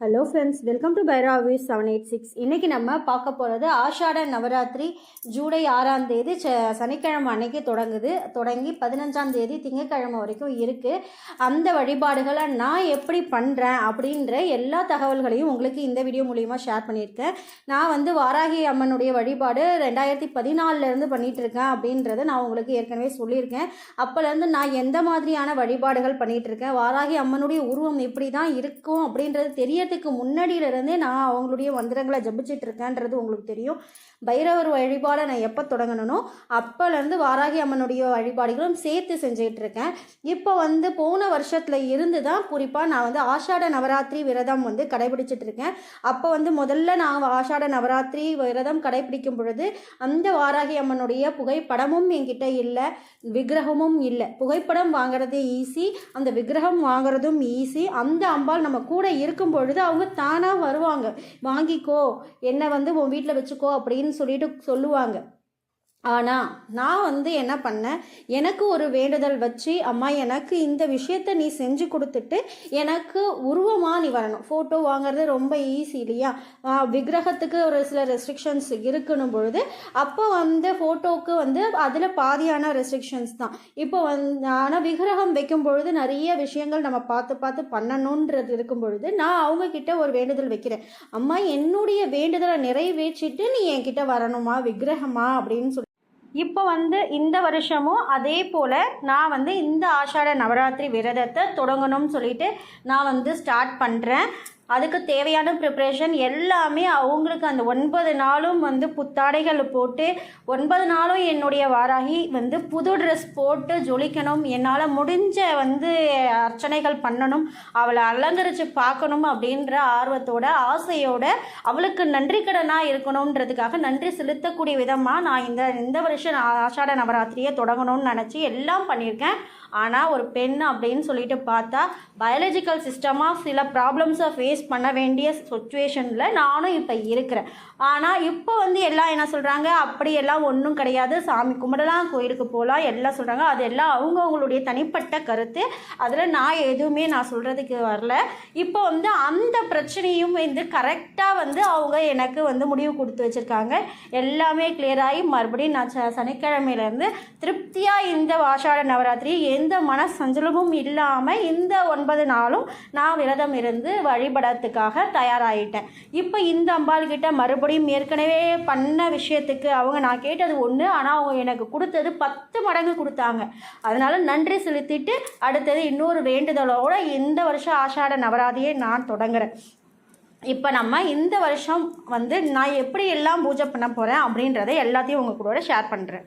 Hello friends welcome to Bhairavi seven eight six இன்றைக்கி நம்ம பார்க்க போகிறது ஆஷாட நவராத்திரி ஜூலை ஆறாம் தேதி ச சனிக்கிழமை அன்னைக்கு தொடங்குது. தொடங்கி பதினஞ்சாம் தேதி திங்கக்கிழமை வரைக்கும் இருக்குது அந்த வழிபாடுகளை நான் எப்படி பண்ணுறேன் அப்படின்ற எல்லா தகவல்களையும் உங்களுக்கு இந்த வீடியோ மூலியமாக ஷேர் பண்ணியிருக்கேன். நான் வந்து வாராகி அம்மனுடைய வழிபாடு ரெண்டாயிரத்தி பதினாலிருந்து பண்ணிகிட்ருக்கேன் அப்படின்றத நான் உங்களுக்கு ஏற்கனவே சொல்லியிருக்கேன். அப்போலேருந்து நான் எந்த மாதிரியான வழிபாடுகள் பண்ணிகிட்ருக்கேன் வாராகி அம்மனுடைய உருவம் இப்படி தான் இருக்கும் அப்படின்றது தெரிய தெரியறதுக்கு முன்னாடியிலிருந்தே நான் அவங்களுடைய மந்திரங்களை ஜபிச்சிட்டு இருக்கேன்றது உங்களுக்கு தெரியும். பைரவர் வழிபாடை நான் எப்போ தொடங்கணும் அப்போலேருந்து வாராகி அம்மனுடைய வழிபாடுகளும் சேர்த்து செஞ்சுட்டு இருக்கேன் இப்போ வந்து போன வருஷத்தில் இருந்து தான் குறிப்பாக நான் வந்து ஆஷாட நவராத்திரி விரதம் வந்து கடைபிடிச்சிட்டு இருக்கேன் அப்போ வந்து முதல்ல நான் ஆஷாட நவராத்திரி விரதம் கடைபிடிக்கும் பொழுது அந்த வாராகி அம்மனுடைய புகைப்படமும் என்கிட்ட இல்லை விக்கிரகமும் இல்லை. புகைப்படம் வாங்குறது ஈஸி அந்த விக்கிரகம் வாங்குறதும் ஈஸி அந்த அம்பாள் நம்ம கூட இருக்கும் பொழுது அவங்க தானாக வருவாங்க. வாங்கிக்கோ என்னை வந்து உன் வீட்டில் வச்சுக்கோ அப்படின்னு சொல்லிட்டு சொல்லுவாங்க. ஆனால் நான் வந்து என்ன பண்ணேன்? எனக்கு ஒரு வேண்டுதல் வச்சு அம்மா எனக்கு இந்த விஷயத்த நீ செஞ்சு கொடுத்துட்டு எனக்கு உருவமாக நீ வரணும். ஃபோட்டோ வாங்குறது ரொம்ப ஈஸி இல்லையா? விக்கிரகத்துக்கு ஒரு சில ரெஸ்ட்ரிக்ஷன்ஸ் இருக்கணும் பொழுது அப்போ வந்து ஃபோட்டோவுக்கு வந்து அதில் பாதியான ரெஸ்ட்ரிக்ஷன்ஸ் தான். இப்போ வந்து ஆனால் விக்கிரகம் வைக்கும் பொழுது நிறைய விஷயங்கள் நம்ம பார்த்து பார்த்து பண்ணணுன்றது இருக்கும் பொழுது நான் அவங்க கிட்ட ஒரு வேண்டுதல் வைக்கிறேன். அம்மா என்னுடைய வேண்டுதலை நிறைவேற்றிட்டு நீ என்கிட்ட வரணுமா? விக்கிரகமா? அப்படின்னு சொல்லி இப்போ வந்து இந்த வருஷமும் அதே போல் நான் வந்து இந்த ஆஷாட நவராத்திரி விரதத்தை தொடங்கணும்னு சொல்லிட்டு நான் வந்து ஸ்டார்ட் பண்ணுறேன் அதுக்கு தேவையான ப்ரிப்ரேஷன் எல்லாமே அவங்களுக்கு அந்த ஒன்பது நாளும் வந்து புத்தாடைகள் போட்டு ஒன்பது நாளும் என்னுடைய வாராகி வந்து புது ட்ரெஸ் போட்டு ஜொலிக்கணும் என்னால் முடிஞ்ச வந்து அர்ச்சனைகள் பண்ணணும் அவளை அலங்கரித்து பார்க்கணும் அப்படின்ற ஆர்வத்தோட ஆசையோட அவளுக்கு நன்றி கடனாக இருக்கணுன்றதுக்காக நன்றி செலுத்தக்கூடிய விதமாக நான் இந்த இந்த வருஷம் ஆஷாட நவராத்திரியை தொடங்கணும்னு நினச்சி எல்லாம் பண்ணியிருக்கேன். ஆனால் ஒரு பெண் அப்படின்னு சொல்லிட்டு பார்த்தா பயாலஜிக்கல் சிஸ்டமாக சில ப்ராப்ளம்ஸை ஃபேஸ் பண்ண வேண்டிய சுச்சுவேஷனில் நானும் இப்போ இருக்கிறேன். ஆனால் இப்போ வந்து எல்லாம் என்ன சொல்கிறாங்க அப்படியெல்லாம் ஒன்றும் கிடையாது. சாமி கும்பிடலாம் கோயிலுக்கு போகலாம் எல்லாம் சொல்கிறாங்க அது எல்லாம் அவங்கவுங்களுடைய தனிப்பட்ட கருத்து. அதில் நான் எதுவுமே நான் சொல்கிறதுக்கு வரல. இப்போ வந்து அந்த பிரச்சனையும் வந்து கரெக்டாக வந்து அவங்க எனக்கு வந்து முடிவு கொடுத்து வச்சுருக்காங்க. எல்லாமே கிளியராகி மறுபடியும் நான் ச சனிக்கிழமையிலேருந்து திருப்தியாக இந்த வாஷாட நவராத்திரி எந்த மன சஞ்சலமும் இல்லாமல் இந்த ஒன்பது நாளும் நான் விரதம் இருந்து வழிபடத்துக்காக தயாராகிட்டேன் இப்போ இந்த அம்பாள் கிட்ட மறுபடியும் ஏற்கனவே பண்ண விஷயத்துக்கு அவங்க நான் கேட்டது ஒன்று ஆனால் அவங்க எனக்கு கொடுத்தது பத்து மடங்கு கொடுத்தாங்க. அதனால் நன்றி செலுத்திட்டு அடுத்தது இன்னொரு வேண்டுதலோடு இந்த வருஷம் ஆஷாட நவராதியை நான் தொடங்குறேன். இப்போ நம்ம இந்த வருஷம் வந்து நான் எப்படி எல்லாம் பூஜை பண்ண போகிறேன் அப்படின்றத எல்லாத்தையும் உங்கள் கூட ஷேர் பண்ணுறேன்